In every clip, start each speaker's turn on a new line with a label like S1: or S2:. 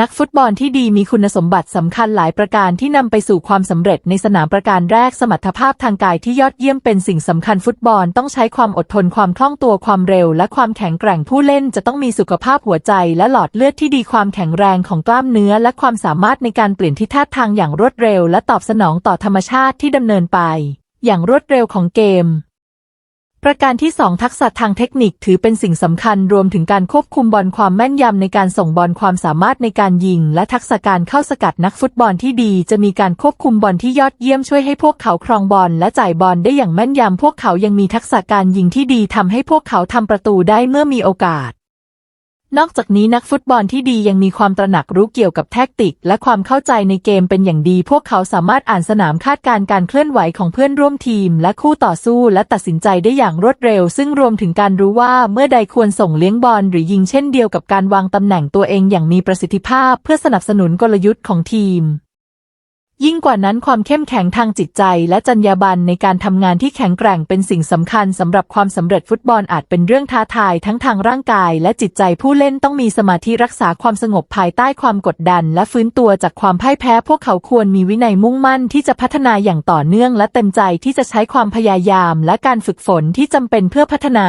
S1: นักฟุตบอลที่ดีมีคุณสมบัติสำคัญหลายประการที่นำไปสู่ความสำเร็จในสนามประการแรกสมรรถภาพทางกายที่ยอดเยี่ยมเป็นสิ่งสำคัญฟุตบอลต้องใช้ความอดทนความคล่องตัวความเร็ว และความแข็งแกร่งผู้เล่นจะต้องมีสุขภาพหัวใจ และหลอดเลือดที่ดีความแข็งแรงของกล้ามเนื้อ และความสามารถในการเปลี่ยนทิศทางอย่างรวดเร็ว และตอบสนองต่อธรรมชาติที่ดำเนินไป อย่างรวดเร็วของเกม ประการที่ 2 ทักษะทางเทคนิคถือเป็นสิ่งสำคัญรวมถึงการควบคุมบอลความแม่นยำในการส่งบอลความสามารถในการยิง และทักษะการเข้าสกัดนักฟุตบอลที่ดี จะมีการควบคุมบอลที่ยอดเยี่ยมช่วยให้พวกเขาครองบอลและจ่ายบอลได้อย่างแม่นยำพวกเขายังมีทักษะการยิงที่ดีทำให้พวกเขาทำประตูได้เมื่อมีโอกาส นอกจากนี้นักฟุตบอลที่ดียังมีความตระหนักรู้เกี่ยวกับแท็กติก และความเข้าใจในเกมเป็นอย่างดี พวกเขาสามารถอ่านสนามคาดการการเคลื่อนไหวของเพื่อนร่วมทีม และคู่ต่อสู้และตัดสินใจได้อย่างรวดเร็ว ซึ่งรวมถึงการรู้ว่าเมื่อใดควรส่งเลี้ยงบอลหรือยิงเช่นเดียวกับการวางตำแหน่งตัวเองอย่างมีประสิทธิภาพ เพื่อสนับสนุนกลยุทธ์ของทีม ยิ่งกว่านั้นความเข้มแข็งทางจิตใจ และจรรยาบรรณในการทำงานที่แข็งแกร่งเป็นสิ่งสำคัญสำหรับความสำเร็จฟุตบอลอาจเป็นเรื่องท้าทายทั้งทางร่างกาย และจิตใจผู้เล่นต้องมีสมาธิรักษาความสงบภายใต้ความกดดัน และฟื้นตัวจากความพ่ายแพ้ พวกเขาควรมีวินัยมุ่งมั่นที่จะพัฒนาอย่างต่อเนื่อง และเต็มใจที่จะใช้ความพยายาม และการฝึกฝนที่จำเป็นเพื่อพัฒนา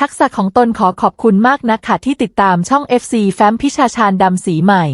S1: ทักษะของตนขอขอบคุณมากนะคะที่ติดตามช่อง FC แฟ้มพิชาชาญดำสีใหม่